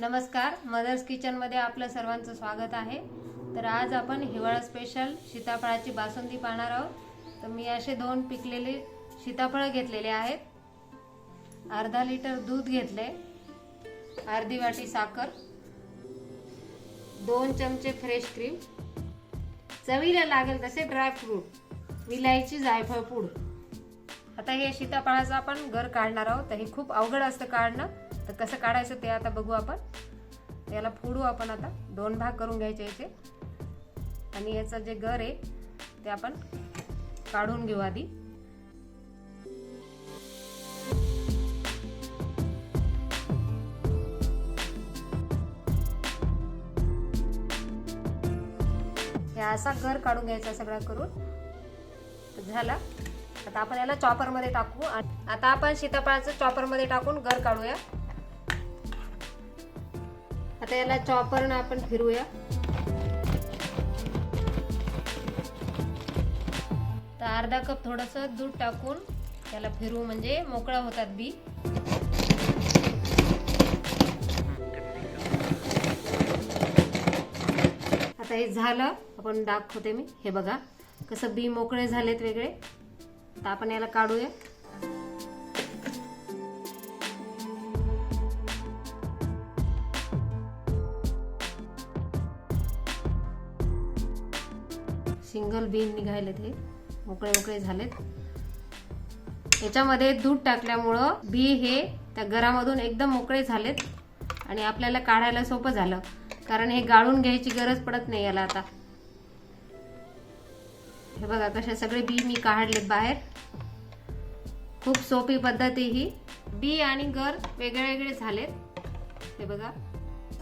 नमस्कार मदर्स किचनमध्ये आपलं सर्वांचं स्वागत आहे. तर आज आपण हिवाळा स्पेशल सीताफळाची बासुंदी पाहणार आहोत. तर मी असे दोन पिकलेले सीताफळं घेतलेले आहेत. अर्धा लिटर दूध घेतले अर्धी वाटी साखर दोन चमचे फ्रेश क्रीम चवीला लागेल तसे ड्रायफ्रूट विलायची जायफळ पूड. आता हे सीताफळाचं आपण घर काढणार आहोत. तर हे खूप अवघड असतं काढणं. तर कसं काढायचं ते आता बघू आपण. याला फोडू आपण आता. दोन भाग करून घ्यायचे याचे. आणि याचं जे घर आहे ते आपण काढून घेऊ आधी. हे असा घर काढून घ्यायचा सगळा करून. झाला. आता आपण याला चॉपरमध्ये टाकू आता आपण सीताफळाचं चॉपरमध्ये टाकून घर काढूया. आता याला चॉपरनं आपण फिरूया तर अर्धा कप थोडस दूध टाकून त्याला फिरू म्हणजे मोकळा होतात बी. आता हे झालं आपण दाखवते मी. हे बघा कसं बी मोकळे झालेत वेगळे. तर आपण याला काढूया. सिंगल बी निघायले ते मोकळे मोकळे झालेत. याच्यामध्ये दूध टाकल्यामुळं बी हे त्या घरामधून एकदम मोकळे झालेत आणि आपल्याला काढायला सोपं झालं. कारण हे गाळून घ्यायची गरज पडत नाही याला आता. हे बघा कसे सगळे बी मी काढलेत बाहेर. खूप सोपी पद्धत आहे ही. बी आणि गर वेगळे वेगळे झालेत. हे बघा.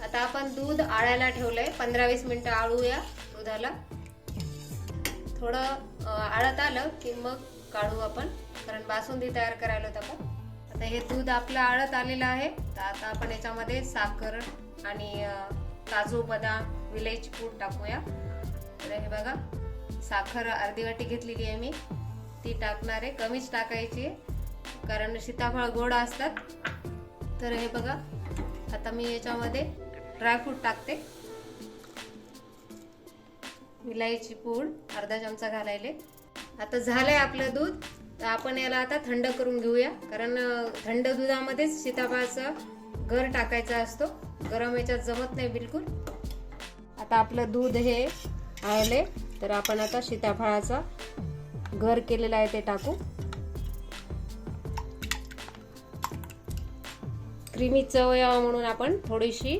आता आपण दूध आळायला ठेवलंय. पंधरा वीस मिनिटं आळूया दुधाला. थोडं आळत आलं की मग काढू आपण. कारण बासुंदी तयार करायला होतं आपण. आता हे दूध आपलं आळत आलेलं आहे. तर आता आपण याच्यामध्ये साखर आणि काजू बदाम विलायची पूड टाकूया. तर हे बघा. साखर अर्धी वाटी घेतलेली आहे मी. ती टाकणार आहे. कमीच टाकायची. कारण सीताफळ गोड असतात. तर हे बघा. आता मी याच्यामध्ये ड्रायफ्रूट टाकते. विलायची पूड अर्धा चमचा घालायले. आता झालंय आपलं दूध. तर आपण याला आता थंड करून घेऊया. कारण थंड दुधामध्येच सीताफळाचा घर टाकायचा असतो. गरम याच्यात जमत नाही बिलकुल. आता आपलं दूध हे आवले तर आपण आता सीताफळाचा घर केलेलं आहे ते टाकू. क्रीमी चव यावं म्हणून आपण थोडीशी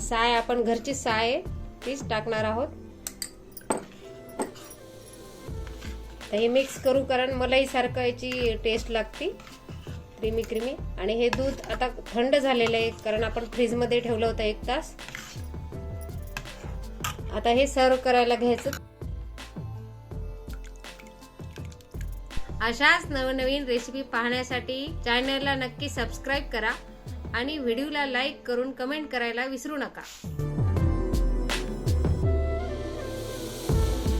साय आपण घरची साय आहे, तीच टाकणार आहोत. तर हे मिक्स करू कारण मलाई सारखं याची टेस्ट लागते क्रीमी क्रिमी आणि हे दूध आता थंड झालेलं आहे कारण आपण फ्रीजमध्ये ठेवलं होतं एक तास. आता हे सर्व करायला घ्यायचं. अशाच नवनवीन रेसिपी पाहण्यासाठी चॅनलला नक्की सबस्क्राईब करा आणि व्हिडिओला लाईक करून कमेंट करायला विसरू नका.